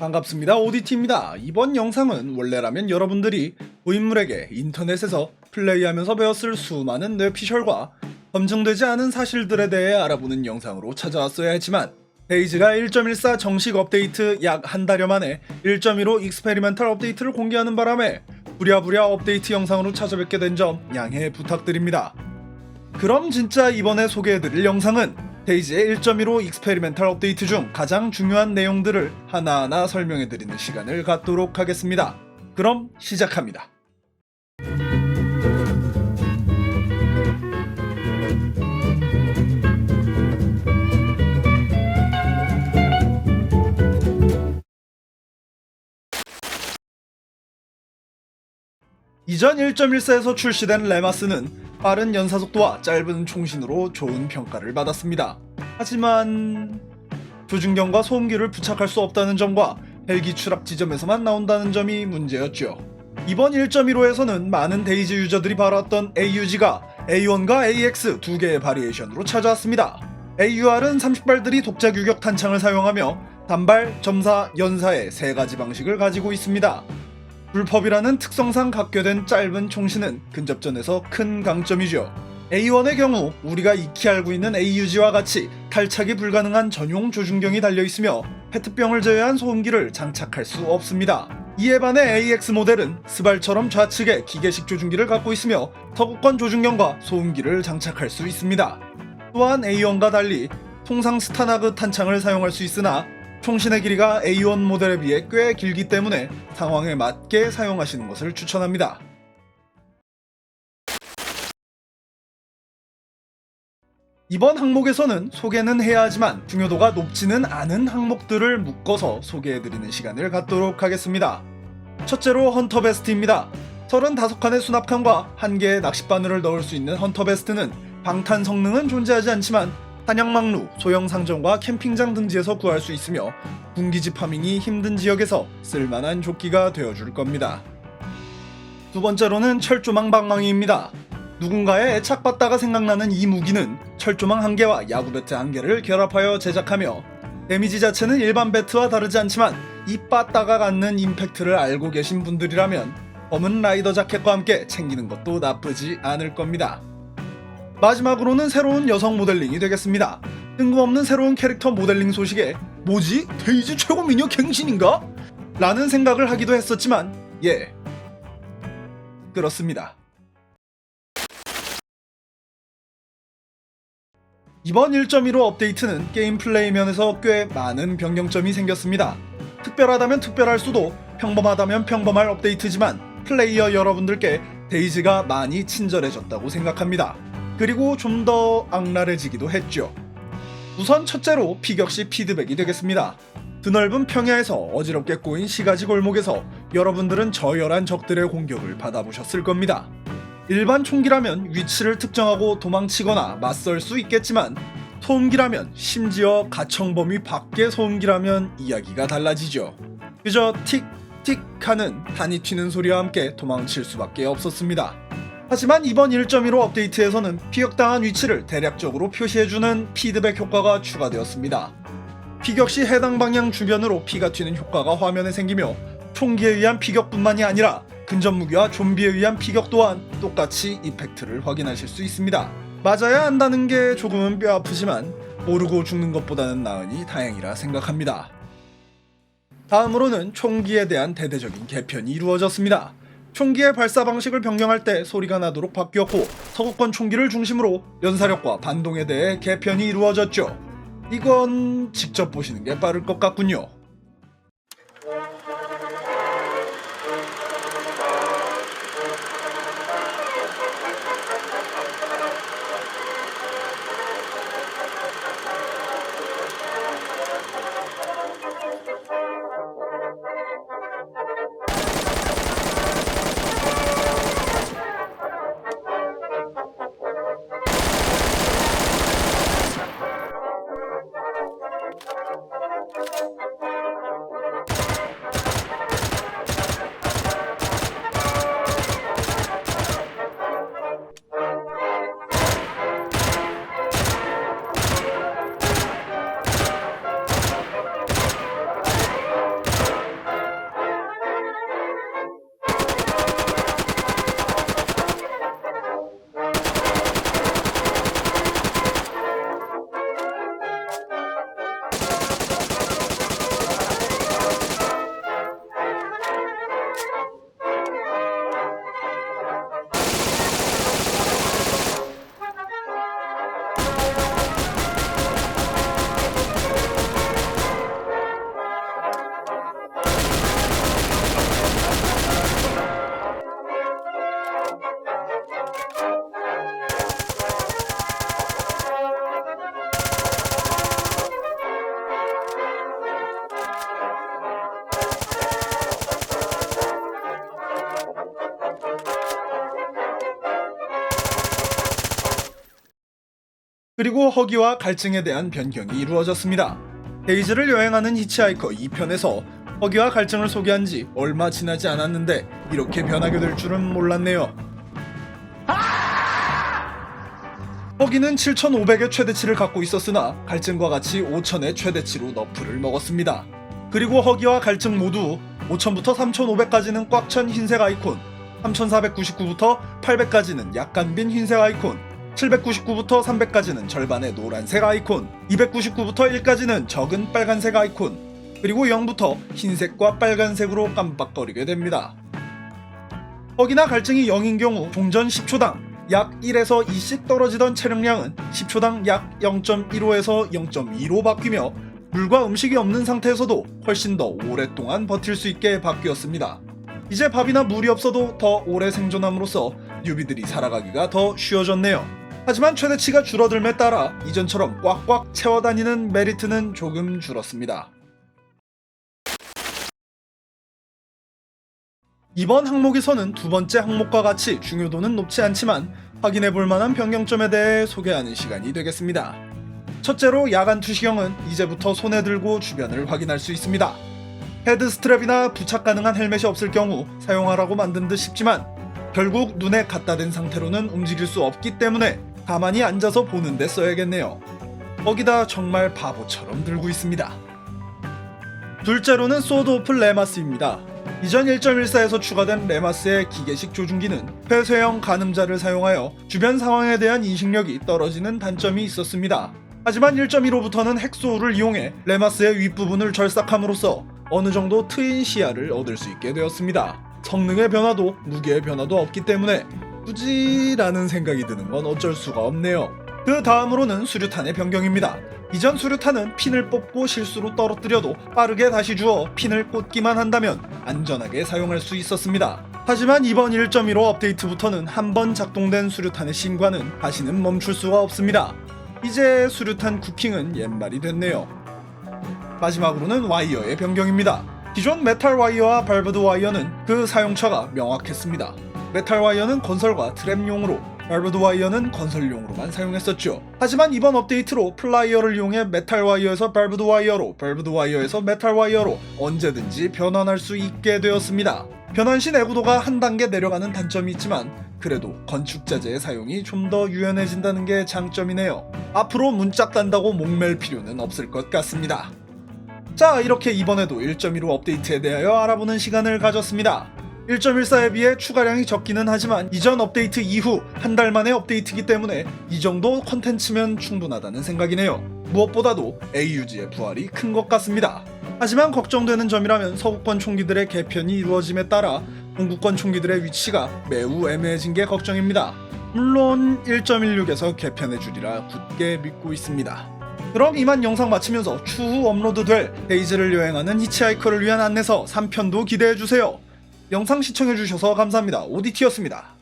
반갑습니다. 오디티입니다. 이번 영상은 원래라면 여러분들이 고인물에게 인터넷에서 플레이하면서 배웠을 수많은 뇌피셜과 검증되지 않은 사실들에 대해 알아보는 영상으로 찾아왔어야 했지만 데이즈가 1.14 정식 업데이트 약 한 달여 만에 1.15 익스페리멘탈 업데이트를 공개하는 바람에 부랴부랴 업데이트 영상으로 찾아뵙게 된 점 양해 부탁드립니다. 그럼 진짜 이번에 소개해드릴 영상은 데이지의 1.15 익스페리멘탈 업데이트 중 가장 중요한 내용들을 하나하나 설명해드리는 시간을 갖도록 하겠습니다. 그럼 시작합니다. 이전 1.14에서 출시된 레마스는 빠른 연사 속도와 짧은 총신으로 좋은 평가를 받았습니다. 하지만 조준경과 소음기를 부착할 수 없다는 점과 헬기 추락 지점에서만 나온다는 점이 문제였죠. 이번 1.15에서는 많은 데이지 유저들이 바라왔던 AUG가 A1과 AX 두 개의 바리에이션으로 찾아왔습니다. AUR은 30발들이 독자 유격 탄창을 사용하며 단발, 점사, 연사의 세 가지 방식을 가지고 있습니다. 불법이라는 특성상 각교된 짧은 총신은 근접전에서 큰 강점이죠. A1의 경우 우리가 익히 알고 있는 AUG와 같이 탈착이 불가능한 전용 조준경이 달려있으며 페트병을 제외한 소음기를 장착할 수 없습니다. 이에 반해 AX 모델은 스발처럼 좌측에 기계식 조준기를 갖고 있으며 서구권 조준경과 소음기를 장착할 수 있습니다. 또한 A1과 달리 통상 스타나그 탄창을 사용할 수 있으나 총신의 길이가 A1 모델에 비해 꽤 길기 때문에 상황에 맞게 사용하시는 것을 추천합니다. 이번 항목에서는 소개는 해야 하지만 중요도가 높지는 않은 항목들을 묶어서 소개해드리는 시간을 갖도록 하겠습니다. 첫째로 헌터 베스트입니다. 35칸의 수납칸과 1개의 낚싯바늘을 넣을 수 있는 헌터 베스트는 방탄 성능은 존재하지 않지만 한양망루, 소형 상점과 캠핑장 등지에서 구할 수 있으며 군기지 파밍이 힘든 지역에서 쓸만한 조끼가 되어줄 겁니다. 두 번째로는 철조망 방망이입니다. 누군가의 애착받다가 생각나는 이 무기는 철조망 한 개와 야구 배트 한 개를 결합하여 제작하며 데미지 자체는 일반 배트와 다르지 않지만 이 빠따가 갖는 임팩트를 알고 계신 분들이라면 검은 라이더 자켓과 함께 챙기는 것도 나쁘지 않을 겁니다. 마지막으로는 새로운 여성 모델링이 되겠습니다. 뜬금없는 새로운 캐릭터 모델링 소식에 뭐지? 데이지 최고 미녀 갱신인가? 라는 생각을 하기도 했었지만 예 그렇습니다. 이번 1.15 업데이트는 게임 플레이 면에서 꽤 많은 변경점이 생겼습니다. 특별하다면 특별할 수도 평범하다면 평범할 업데이트지만 플레이어 여러분들께 데이지가 많이 친절해졌다고 생각합니다. 그리고 좀 더 악랄해지기도 했죠. 우선 첫째로 피격시 피드백이 되겠습니다. 드넓은 평야에서 어지럽게 꼬인 시가지 골목에서 여러분들은 저열한 적들의 공격을 받아보셨을 겁니다. 일반 총기라면 위치를 특정하고 도망치거나 맞설 수 있겠지만 소음기라면 심지어 가청 범위 밖의 소음기라면 이야기가 달라지죠. 그저 틱 틱 하는 단이 튀는 소리와 함께 도망칠 수밖에 없었습니다. 하지만 이번 1.15 업데이트에서는 피격당한 위치를 대략적으로 표시해주는 피드백 효과가 추가되었습니다. 피격 시 해당 방향 주변으로 피가 튀는 효과가 화면에 생기며 총기에 의한 피격뿐만이 아니라 근접 무기와 좀비에 의한 피격 또한 똑같이 이펙트를 확인하실 수 있습니다. 맞아야 한다는 게 조금은 뼈 아프지만 모르고 죽는 것보다는 나으니 다행이라 생각합니다. 다음으로는 총기에 대한 대대적인 개편이 이루어졌습니다. 총기의 발사 방식을 변경할 때 소리가 나도록 바뀌었고 서구권 총기를 중심으로 연사력과 반동에 대해 개편이 이루어졌죠. 이건 직접 보시는 게 빠를 것 같군요. 그리고 허기와 갈증에 대한 변경이 이루어졌습니다. 데이즈를 여행하는 히치하이커 2편에서 허기와 갈증을 소개한 지 얼마 지나지 않았는데 이렇게 변하게 될 줄은 몰랐네요. 허기는 7,500의 최대치를 갖고 있었으나 갈증과 같이 5,000의 최대치로 너프를 먹었습니다. 그리고 허기와 갈증 모두 5,000부터 3,500까지는 꽉 찬 흰색 아이콘, 3,499부터 800까지는 약간 빈 흰색 아이콘, 799부터 300까지는 절반의 노란색 아이콘, 299부터 1까지는 적은 빨간색 아이콘, 그리고 0부터 흰색과 빨간색으로 깜빡거리게 됩니다. 허기나 갈증이 0인 경우 종전 10초당 약 1에서 2씩 떨어지던 체력량은 10초당 약 0.15에서 0.2로 바뀌며 물과 음식이 없는 상태에서도 훨씬 더 오랫동안 버틸 수 있게 바뀌었습니다. 이제 밥이나 물이 없어도 더 오래 생존함으로써 뉴비들이 살아가기가 더 쉬워졌네요. 하지만 최대치가 줄어들에 따라 이전처럼 꽉꽉 채워다니는 메리트는 조금 줄었습니다. 이번 항목에서는 두 번째 항목과 같이 중요도는 높지 않지만 확인해 볼 만한 변경점에 대해 소개하는 시간이 되겠습니다. 첫째로 야간 투시경은 이제부터 손에 들고 주변을 확인할 수 있습니다. 헤드 스트랩이나 부착 가능한 헬멧이 없을 경우 사용하라고 만든 듯 싶지만 결국 눈에 갖다 댄 상태로는 움직일 수 없기 때문에 가만히 앉아서 보는데 써야겠네요. 거기다 정말 바보처럼 들고 있습니다. 둘째로는 소드 오프 레마스입니다. 이전 1.14에서 추가된 레마스의 기계식 조준기는 폐쇄형 가늠자를 사용하여 주변 상황에 대한 인식력이 떨어지는 단점이 있었습니다. 하지만 1.15부터는 핵소울을 이용해 레마스의 윗부분을 절삭함으로써 어느 정도 트인 시야를 얻을 수 있게 되었습니다. 성능의 변화도 무게의 변화도 없기 때문에 굳이라는 생각이 드는 건 어쩔 수가 없네요. 그 다음으로는 수류탄의 변경입니다. 이전 수류탄은 핀을 뽑고 실수로 떨어뜨려도 빠르게 다시 주어 핀을 꽂기만 한다면 안전하게 사용할 수 있었습니다. 하지만 이번 1.15 업데이트부터는 한 번 작동된 수류탄의 신관은 다시는 멈출 수가 없습니다. 이제 수류탄 쿠킹은 옛말이 됐네요. 마지막으로는 와이어의 변경입니다. 기존 메탈 와이어와 발브드 와이어는 그 사용처가 명확했습니다. 메탈 와이어는 건설과 트랩용으로, 발브드 와이어는 건설용으로만 사용했었죠. 하지만 이번 업데이트로 플라이어를 이용해 메탈 와이어에서 발브드 와이어로, 발브드 와이어에서 메탈 와이어로 언제든지 변환할 수 있게 되었습니다. 변환 시 내구도가 한 단계 내려가는 단점이 있지만 그래도 건축 자재의 사용이 좀 더 유연해진다는 게 장점이네요. 앞으로 문짝 단다고 목맬 필요는 없을 것 같습니다. 자, 이렇게 이번에도 1.15 업데이트에 대하여 알아보는 시간을 가졌습니다. 1.14에 비해 추가량이 적기는 하지만 이전 업데이트 이후 한 달 만의 업데이트이기 때문에 이 정도 컨텐츠면 충분하다는 생각이네요. 무엇보다도 AUG의 부활이 큰 것 같습니다. 하지만 걱정되는 점이라면 서구권 총기들의 개편이 이루어짐에 따라 동구권 총기들의 위치가 매우 애매해진 게 걱정입니다. 물론 1.16에서 개편해 주리라 굳게 믿고 있습니다. 그럼 이만 영상 마치면서 추후 업로드될 데이즈를 여행하는 히치하이커를 위한 안내서 3편도 기대해주세요. 영상 시청해주셔서 감사합니다. 오디티였습니다.